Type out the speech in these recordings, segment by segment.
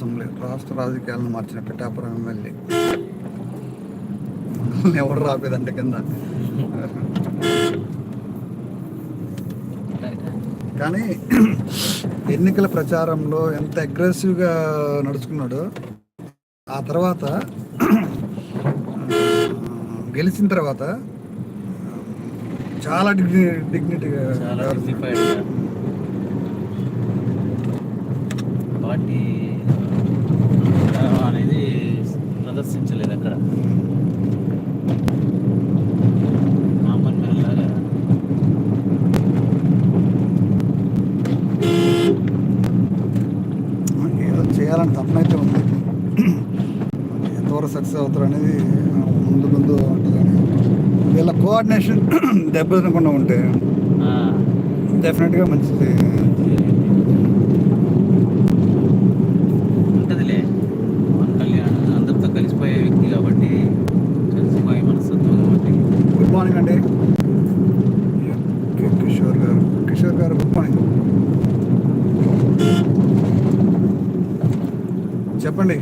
Assembly రాష్ట్ర రాజకీయాలను మార్చిన పిఠాపురం ఎమ్మెల్యే. ఎవరు రాపేదంటే కింద. కానీ ఎన్నికల ప్రచారంలో ఎంత అగ్రెసివ్గా నడుచుకున్నాడో ఆ తర్వాత గెలిచిన తర్వాత చాలా డిగ్ని డిగ్నిటీగా పార్టీ అనేది ప్రదర్శించలేదు అక్కడ. చేయాలని తప్పనైతే ఉంది. ఎంతవరకు సక్సెస్ అవుతారు అనేది ముందు ముందు ఉంటుంది కానీ వీళ్ళ కోఆర్డినేషన్ దెబ్బతినకుండా ఉంటే డెఫినెట్గా మంచిది ఉంటదిలే పవన్ కళ్యాణ్ అందరితో కలిసిపోయే వ్యక్తి కాబట్టి కలిసిపోయే మనస్తత్వం కాబట్టి గుడ్ మార్నింగ్ అండి కి- కిషోర్ గారు కిషోర్ గారు గుడ్ మార్నింగ్ చెప్పండి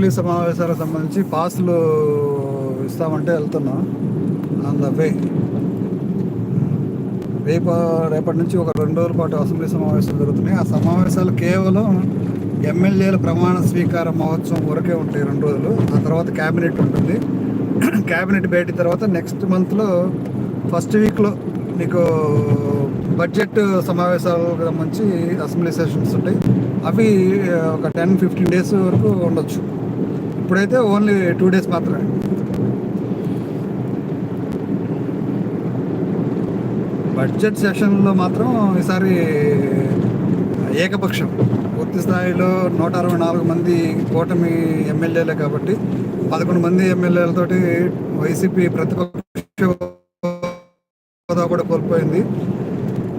అసెంబ్లీ సమావేశాలకు సంబంధించి పాస్లు ఇస్తామంటే వెళ్తున్నాం ఆన్ ద వే. రేపు రేపటి నుంచి ఒక రెండు రోజుల పాటు అసెంబ్లీ సమావేశాలు జరుగుతున్నాయి. ఆ సమావేశాలు కేవలం ఎమ్మెల్యేల ప్రమాణ స్వీకార మహోత్సవం వరకే ఉంటాయి రెండు రోజులు. ఆ తర్వాత క్యాబినెట్ ఉంటుంది. క్యాబినెట్ భేటీ తర్వాత నెక్స్ట్ మంత్లో ఫస్ట్ వీక్లో మీకు బడ్జెట్ సమావేశాలకు సంబంధించి అసెంబ్లీ సెషన్స్ ఉంటాయి. అవి ఒక టెన్ ఫిఫ్టీన్ డేస్ వరకు ఉండొచ్చు. ఇప్పుడైతే ఓన్లీ టూ డేస్ మాత్రమే. బడ్జెట్ సెషన్లో మాత్రం ఈసారి ఏకపక్షం. పూర్తి స్థాయిలో నూట అరవై నాలుగు మంది కూటమి ఎమ్మెల్యేలే కాబట్టి పదకొండు మంది ఎమ్మెల్యేలతోటి వైసీపీ ప్రతిపక్ష హోదా కూడా కోల్పోయింది.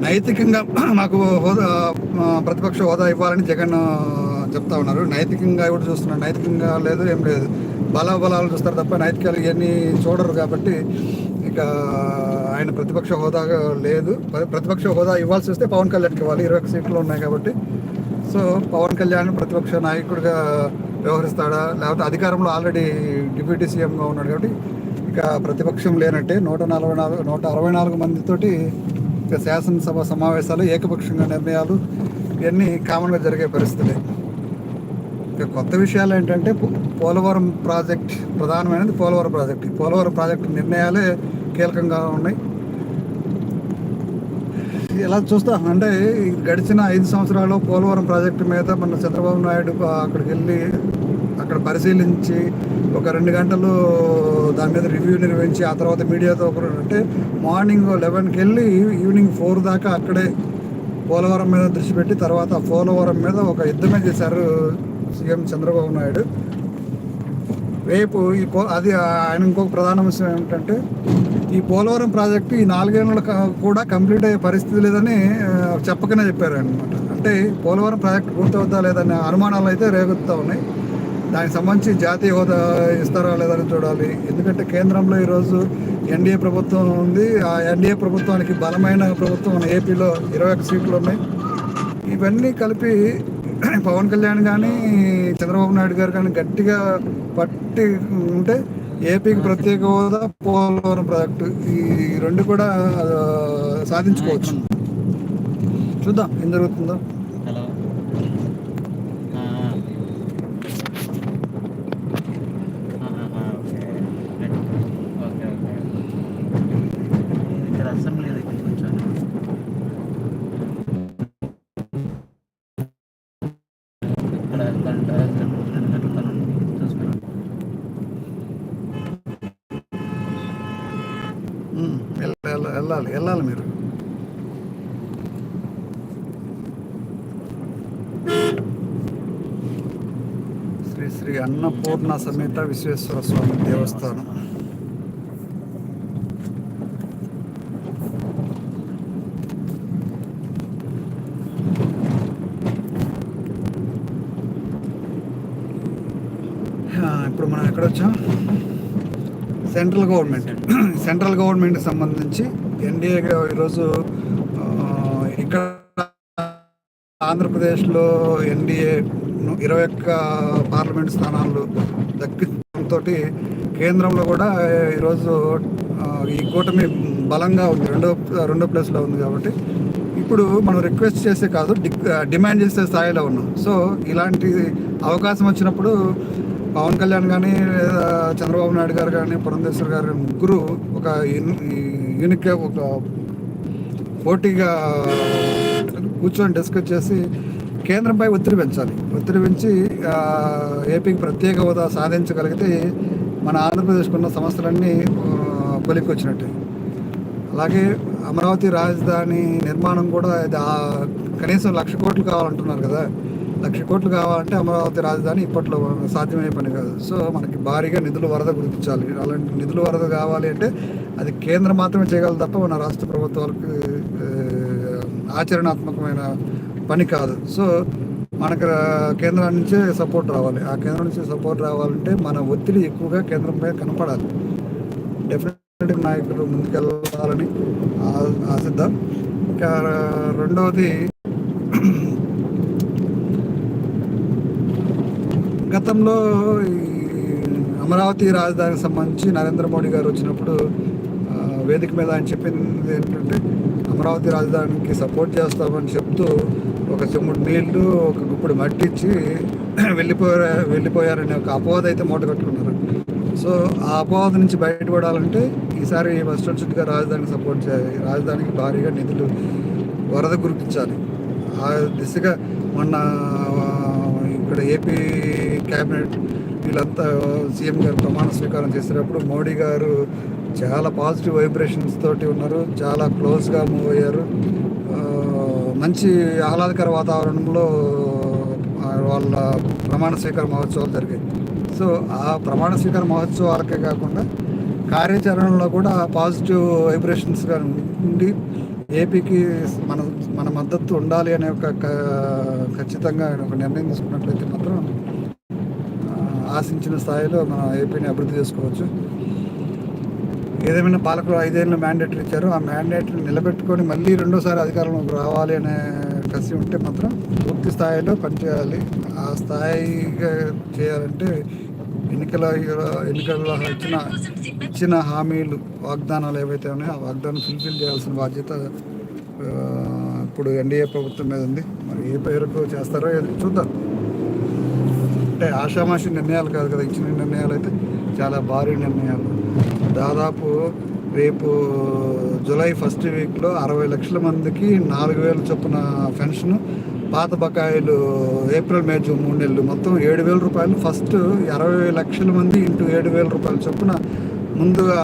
నైతికంగా మాకు హోదా ప్రతిపక్ష హోదా ఇవ్వాలని జగన్ చెప్తా ఉన్నారు. నైతికంగా కూడా చూస్తున్నారు నైతికంగా లేదు ఏం లేదు. బలాబలాలు చూస్తారు తప్ప నైతికాలు ఇవన్నీ చూడరు కాబట్టి ఇక ఆయన ప్రతిపక్ష హోదా లేదు. ప్రతిపక్ష హోదా ఇవ్వాల్సి వస్తే పవన్ కళ్యాణ్కి ఇవ్వాలి. ఇరవై సీట్లు ఉన్నాయి కాబట్టి. సో పవన్ కళ్యాణ్ ప్రతిపక్ష నాయకుడిగా వ్యవహరిస్తాడా? లేకపోతే అధికారంలో ఆల్రెడీ డిప్యూటీ సీఎంగా ఉన్నాడు కాబట్టి ఇక ప్రతిపక్షం లేనట్టే నూట నలభై నాలుగు నూట అరవై నాలుగు మందితోటి ఇక శాసనసభ సమావేశాలు ఏకపక్షంగా నిర్ణయాలు ఇవన్నీ కామన్గా జరిగే పరిస్థితులే. ఇక కొత్త విషయాలు ఏంటంటే పోలవరం ప్రాజెక్ట్ ప్రధానమైనది పోలవరం ప్రాజెక్ట్. పోలవరం ప్రాజెక్ట్ నిర్ణయాలే కీలకంగా ఉన్నాయి. ఇలా చూస్తాం అంటే గడిచిన ఐదు సంవత్సరాలు పోలవరం ప్రాజెక్టు మీద మన చంద్రబాబు నాయుడు అక్కడికి వెళ్ళి అక్కడ పరిశీలించి ఒక రెండు గంటలు దాని మీద రివ్యూ నిర్వహించి ఆ తర్వాత మీడియాతో ఒక అంటే మార్నింగ్ లెవెన్కి వెళ్ళి ఈవినింగ్ ఫోర్ దాకా అక్కడే పోలవరం మీద దృష్టి పెట్టి తర్వాత పోలవరం మీద ఒక యుద్ధమే చేశారు సీఎం చంద్రబాబు నాయుడు. రేపు ఈ పో అది ఆయన ఇంకొక ప్రధాన అంశం ఏమిటంటే ఈ పోలవరం ప్రాజెక్టు ఈ నాలుగేళ్ళు కూడా కంప్లీట్ అయ్యే పరిస్థితి లేదని చెప్పకనే చెప్పారు అనమాట అంటే పోలవరం ప్రాజెక్టు పూర్తవుతా లేదనే అనుమానాలు అయితే రేగుతూ ఉన్నాయి. దానికి సంబంధించి జాతీయ హోదా ఇస్తారా లేదని చూడాలి. ఎందుకంటే కేంద్రంలో ఈరోజు ఎన్డీఏ ప్రభుత్వం ఉంది. ఆ ఎన్డీఏ ప్రభుత్వానికి బలమైన ప్రభుత్వం ఏపీలో ఇరవై ఒక్క సీట్లు ఉన్నాయి. ఇవన్నీ కలిపి పవన్ కళ్యాణ్ కానీ చంద్రబాబు నాయుడు గారు కానీ గట్టిగా పట్టి ఉంటే ఏపీకి ప్రత్యేక హోదా పోలవరం ప్రాజెక్టు. ఈ రెండు కూడా సాధించుకోవచ్చు. చూద్దాం ఏం జరుగుతుందో హలో ఆ, ఆ. ఆహాహా, ఓకే. Okay, okay. ఇక్కడ అసెంబ్లీ దగ్గరికి వచ్చాను ఇక్కడ గంట గంట రెండు గంటల పని ఉంది. చూసుకున్నాను ఉమ్, వెళ్ళ- వెళ్ళ- వెళ్ళాలి వెళ్ళాలి మీరు శ్రీ అన్నపూర్ణ సమేత విశ్వేశ్వర స్వామి దేవస్థానం. ఇప్పుడు మనం ఎక్కడ వచ్చాం? Central government. సెంట్రల్ గవర్నమెంట్కి సంబంధించి ఎన్డీఏ ఈరోజు ఇక్కడ ఆంధ్రప్రదేశ్లో ఎన్డీఏ ఇరవై ఒక్క పార్లమెంట్ స్థానాలు దక్కించడంతో కేంద్రంలో కూడా ఈరోజు ఈ కూటమి బలంగా ఉంది. రెండో రెండో ప్లేస్లో ఉంది కాబట్టి ఇప్పుడు మనం రిక్వెస్ట్ చేసే కాదు డి- డిమాండ్ చేసే స్థాయిలో ఉన్నాం. సో ఇలాంటి అవకాశం వచ్చినప్పుడు పవన్ కళ్యాణ్ కానీ లేదా చంద్రబాబు నాయుడు గారు కానీ పురంధేశ్వర్ గారు ముగ్గురు ఒక యూనిక్ ఒక పోటీగా కూర్చొని డిస్కస్ చేసి కేంద్రంపై ఒత్తిడి పెంచాలి. ఒత్తిడి పెంచి ఏపీకి ప్రత్యేక హోదా సాధించగలిగితే మన ఆంధ్రప్రదేశ్కు ఉన్న సమస్యలన్నీ వచ్చినట్టు అలాగే అమరావతి రాజధాని నిర్మాణం కూడా ఇది కనీసం లక్ష కోట్లు కావాలంటున్నారు కదా. లక్ష కోట్లు కావాలంటే అమరావతి రాజధాని ఇప్పట్లో సాధ్యమయ్యే పని కాదు. సో మనకి భారీగా నిధులు వరద గుర్తించాలి. అలాంటి నిధులు వరద కావాలి అంటే అది కేంద్రం మాత్రమే చేయగలదు తప్ప మన రాష్ట్ర ప్రభుత్వాలకు ఆచరణాత్మకమైన పని కాదు. సో మనకు కేంద్రం నుంచే సపోర్ట్ రావాలి. ఆ కేంద్రం నుంచి సపోర్ట్ రావాలంటే మన ఒత్తిడి ఎక్కువగా కేంద్రంపై కనపడాలి. డెఫినెట్ నాయకులు ముందుకెళ్ళాలని ఆశిద్దాం. ఇంకా రెండవది గతంలో ఈ అమరావతి రాజధానికి సంబంధించి నరేంద్ర మోడీ గారు వచ్చినప్పుడు వేదిక మీద ఆయన చెప్పింది ఏంటంటే అమరావతి రాజధానికి సపోర్ట్ చేస్తామని చెప్తూ ఒక చెమ్ముడు నీళ్ళు ఒక గుప్పుడు మట్టి ఇచ్చి వెళ్ళిపోయారు వెళ్ళిపోయారనే ఒక అపవాదం అయితే మూట కట్టుకున్నారు. సో ఆ అపవాద నుంచి బయటపడాలంటే ఈసారి వెస్ట్రన్ సిటీగా రాజధానికి సపోర్ట్ చేయాలి రాజధానికి భారీగా నిధులు వరద గుర్తించాలి ఆ దిశగా మొన్న ఇక్కడ ఏపీ క్యాబినెట్ వీళ్ళంతా సీఎం గారు ప్రమాణ స్వీకారం చేసేటప్పుడు మోడీ గారు చాలా పాజిటివ్ వైబ్రేషన్స్ తోటి ఉన్నారు. చాలా క్లోజ్గా మూవ్ అయ్యారు. మంచి ఆహ్లాదకర వాతావరణంలో వాళ్ళ ప్రమాణ స్వీకార మహోత్సవాలు జరిగాయి. సో ఆ ప్రమాణ స్వీకార మహోత్సవాలకే కాకుండా కార్యాచరణలో కూడా పాజిటివ్ వైబ్రేషన్స్గా ఉండి ఏపీకి మన మన మద్దతు ఉండాలి అనే ఒక ఖచ్చితంగా ఆయన ఒక నిర్ణయం తీసుకున్నట్లయితే మాత్రం ఆశించిన స్థాయిలో మన ఏపీని అభివృద్ధి చేసుకోవచ్చు. ఏదేమైనా పాలకులు ఐదేళ్ళు మ్యాండేట్ ఇచ్చారు. ఆ మ్యాండేట్ని నిలబెట్టుకొని మళ్ళీ రెండోసారి అధికారంలోకి రావాలి అనే కసి ఉంటే మాత్రం పూర్తి స్థాయిలో పనిచేయాలి. ఆ స్థాయిగా చేయాలంటే ఎన్నికల ఎన్నికల్లో ఇచ్చిన ఇచ్చిన హామీలు వాగ్దానాలు ఏవైతే ఉన్నాయో ఆ వాగ్దానం ఫుల్ఫిల్ చేయాల్సిన బాధ్యత ఇప్పుడు ఎన్డీఏ ప్రభుత్వం మీద ఉంది. మరి ఏ పేరుకు చేస్తారో చూద్దాం. అంటే ఆషామాషి నిర్ణయాలు కాదు కదా ఇచ్చిన నిర్ణయాలు అయితే చాలా భారీ నిర్ణయాలు. దాదాపు రేపు జూలై ఫస్ట్ వీక్లో అరవై లక్షల మందికి నాలుగు వేలు చొప్పున పెన్షన్ పాత బకాయిలు ఏప్రిల్ మే జూన్ మూడు నెలలు మొత్తం ఏడు వేల రూపాయలు. ఫస్ట్ అరవై లక్షల మంది ఇంటూ ఏడు వేల రూపాయల చొప్పున ముందుగా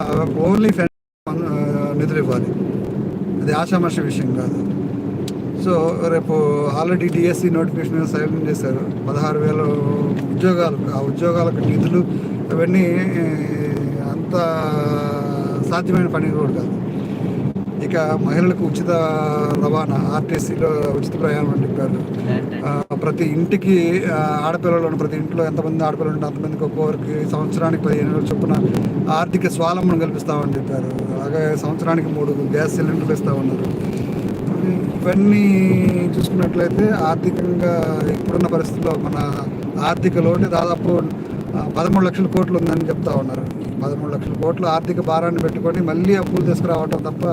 ఓన్లీ పెన్షన్ నిధులు ఇవ్వాలి అది ఆషామాష విషయం కాదు. సో రేపు ఆల్రెడీ డిఎస్సి నోటిఫికేషన్ సైలెంట్ చేశారు. పదహారు వేల ఉద్యోగాలు ఆ ఉద్యోగాలకు నిధులు అవన్నీ అంత సాధ్యమైన పని కూడా కాదు. ఇక మహిళలకు ఉచిత రవాణా ఆర్టీసీలో ఉచిత ప్రయాణం అని చెప్పారు. ప్రతి ఇంటికి ఆడపిల్లలు ప్రతి ఇంట్లో ఎంతమంది ఆడపిల్లలు ఉంటే అంతమందికి ఒక్కొక్కరికి సంవత్సరానికి పదిహేను వేలు చొప్పున ఆర్థిక స్వాలంబన కల్పిస్తామని చెప్పారు. అలాగే సంవత్సరానికి మూడు గ్యాస్ సిలిండర్లు ఇస్తామన్నారు ఇవన్నీ చూసుకున్నట్లయితే ఆర్థికంగా ఇప్పుడున్న పరిస్థితుల్లో మన ఆర్థిక లోటు దాదాపు పదమూడు లక్షల కోట్లు ఉందని చెప్తా ఉన్నారు. పదమూడు లక్షల కోట్ల ఆర్థిక భారాన్ని పెట్టుకొని మళ్ళీ అప్పులు తీసుకురావటం తప్ప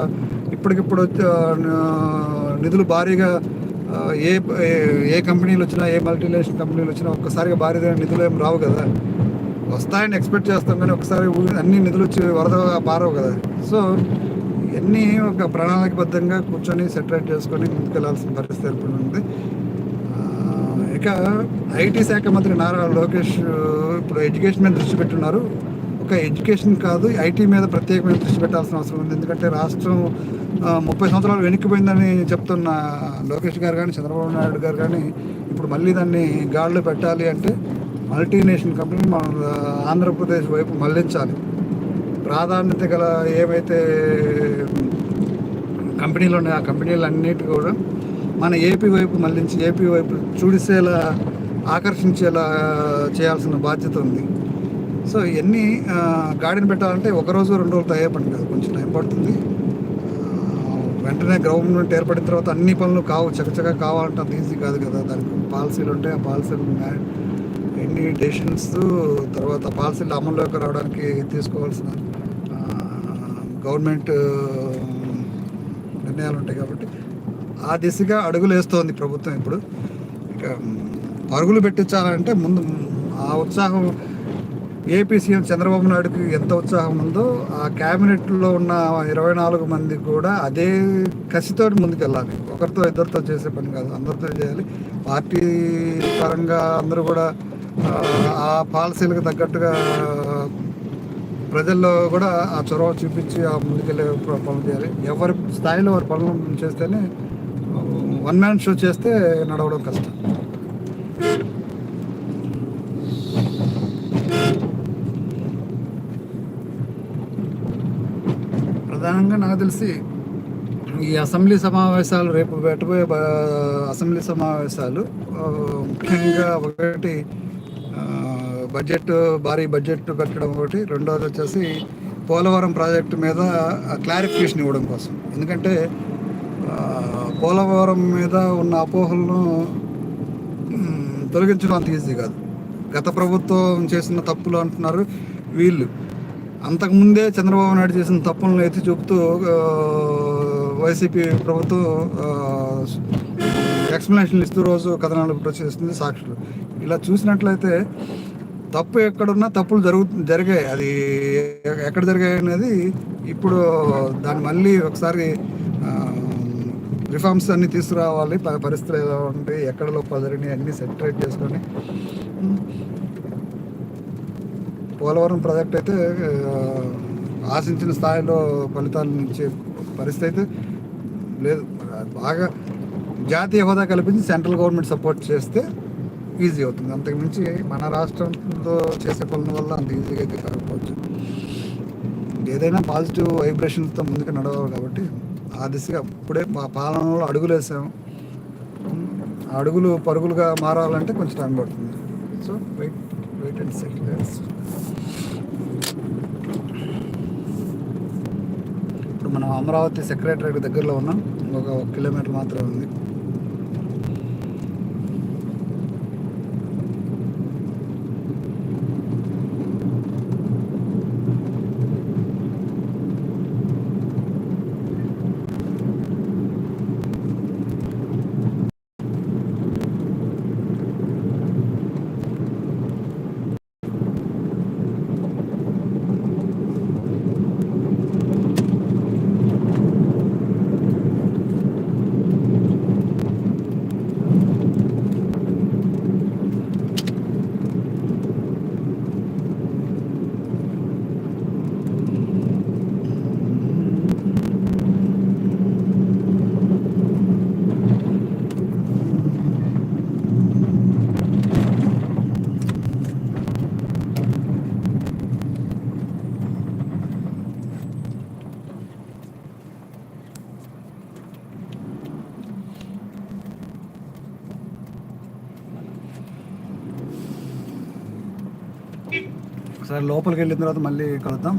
ఇప్పటికిప్పుడు నిధులు భారీగా ఏ ఏ- ఏ కంపెనీలు వచ్చినా ఏ మల్టీనేషనల్ కంపెనీలు వచ్చినా ఒక్కసారిగా భారీగా నిధులు ఏం రావు కదా. వస్తాయని ఎక్స్పెక్ట్ చేస్తాం కానీ ఒకసారి అన్ని నిధులు వచ్చి వరద పారవు కదా. సో ఇవన్నీ ఒక ప్రణాళికబద్ధంగా కూర్చొని సెటరేట్ చేసుకొని ముందుకెళ్ళాల్సిన పరిస్థితి ఏర్పడింది ఇక ఐటీ శాఖ మంత్రి నారా లోకేష్ ఇప్పుడు ఎడ్యుకేషన్ మీద దృష్టి పెట్టున్నారు. ఒక ఎడ్యుకేషన్ కాదు ఐటీ మీద ప్రత్యేకమైన దృష్టి పెట్టాల్సిన అవసరం ఉంది. ఎందుకంటే రాష్ట్రం ముప్పై సంవత్సరాలు వెనక్కిపోయిందని చెప్తున్న లోకేష్ గారు కానీ చంద్రబాబు నాయుడు గారు కానీ ఇప్పుడు మళ్ళీ దాన్ని గాడిలో పెట్టాలి అంటే మల్టీనేషనల్ కంపెనీ మన ఆంధ్రప్రదేశ్ వైపు మళ్ళించాలి. ప్రాధాన్యత గల ఏవైతే కంపెనీలు ఉన్నాయో ఆ కంపెనీలు అన్నిటి కూడా మన ఏపీ వైపు మళ్ళించి ఏపీ వైపు చూడిసేలా ఆకర్షించేలా చేయాల్సిన బాధ్యత ఉంది. సో ఇవన్నీ గాడిని పెట్టాలంటే ఒక రోజు రెండు రోజులు అయ్యే పని కాదు. కొంచెం టైం పడుతుంది. వెంటనే వెంటనే గవర్నమెంట్ ఏర్పడిన తర్వాత అన్ని పనులు కావు చకచక కావాలంటే అంత ఈజీ కాదు కదా. దానికి పాలసీలు ఉంటాయి ఆ పాలసీలు ఎన్ని డెసిషన్స్ తర్వాత పాలసీలు అమల్లోకి రావడానికి తీసుకోవాల్సిన గవర్నమెంట్ నిర్ణయాలు ఉంటాయి కాబట్టి ఆ దిశగా అడుగులు వేస్తోంది ప్రభుత్వం ఇప్పుడు. ఇక పరుగులు పెట్టించాలంటే ముందు ఆ ఉత్సాహం ఏపీ సీఎం చంద్రబాబు నాయుడుకి ఎంత ఉత్సాహం ఉందో ఆ క్యాబినెట్లో ఉన్న ఇరవై నాలుగు మంది కూడా అదే కసితో ముందుకెళ్ళాలి. ఒకరితో ఇద్దరితో చేసే పని కాదు అందరితో చేయాలి. పార్టీ పరంగా అందరూ కూడా ఆ, పాలసీలకు తగ్గట్టుగా ప్రజల్లో కూడా ఆ చొరవ చూపించి ఆ ముందుకెళ్ళే పనులు చేయాలి. ఎవరి స్థాయిలో వారి పనులు చేస్తేనే వన్ మ్యాన్ షో చేస్తే నడవడం కష్టం. ప్రధానంగా నాకు తెలిసి ఈ అసెంబ్లీ సమావేశాలు రేపు పెట్టబోయే అసెంబ్లీ సమావేశాలు ముఖ్యంగా ఒకటి బడ్జెట్ భారీ బడ్జెట్ పెట్టడం ఒకటి రెండోది వచ్చేసి పోలవరం ప్రాజెక్టు మీద క్లారిఫికేషన్ ఇవ్వడం కోసం. ఎందుకంటే పోలవరం మీద ఉన్న అపోహలను తొలగించడం అంత ఈజీ కాదు. గత ప్రభుత్వం చేసిన తప్పులు అంటున్నారు వీళ్ళు. అంతకుముందే చంద్రబాబు నాయుడు చేసిన తప్పులను ఎత్తి చూపుతూ వైసీపీ ప్రభుత్వం ఎక్స్ప్లెనేషన్లు ఇస్తూ రోజు కథనాలు ప్రచురిస్తుంది సాక్షులు. ఇలా చూసినట్లయితే తప్పు ఎక్కడున్నా తప్పులు జరుగు జరిగాయి. అది ఎక్కడ జరిగాయి అనేది ఇప్పుడు దాన్ని మళ్ళీ ఒకసారి రిఫార్మ్స్ అన్నీ తీసుకురావాలి. పరిస్థితులు ఎలా ఉంటాయి ఎక్కడ లోపాలు జరిగినాయి అన్నీ సెటరేట్ చేసుకొని. పోలవరం ప్రాజెక్ట్ అయితే ఆశించిన స్థాయిలో ఫలితాలు ఇచ్చే పరిస్థితి అయితే లేదు. బాగా జాతీయ హోదా కల్పించి సెంట్రల్ గవర్నమెంట్ సపోర్ట్ చేస్తే ఈజీ అవుతుంది. అంతకుమించి మన రాష్ట్రంతో చేసే పనుల వల్ల అంత ఈజీగా అయితే కాకపోవచ్చు. ఏదైనా పాజిటివ్ వైబ్రేషన్స్తో ముందుకు నడవాలి కాబట్టి ఆ దిశగా ఇప్పుడే మా పాలనలో అడుగులు వేసాము. అడుగులు పరుగులుగా మారాలంటే కొంచెం టైం పడుతుంది. So wait wait and set ఇప్పుడు మనం అమరావతి సెక్రటరీ దగ్గరలో ఉన్నాం. ఇంకొక ఒక కిలోమీటర్ మాత్రమే ఉంది ఒకసారి లోపలికి వెళ్ళిన తర్వాత మళ్ళీ కలుద్దాం.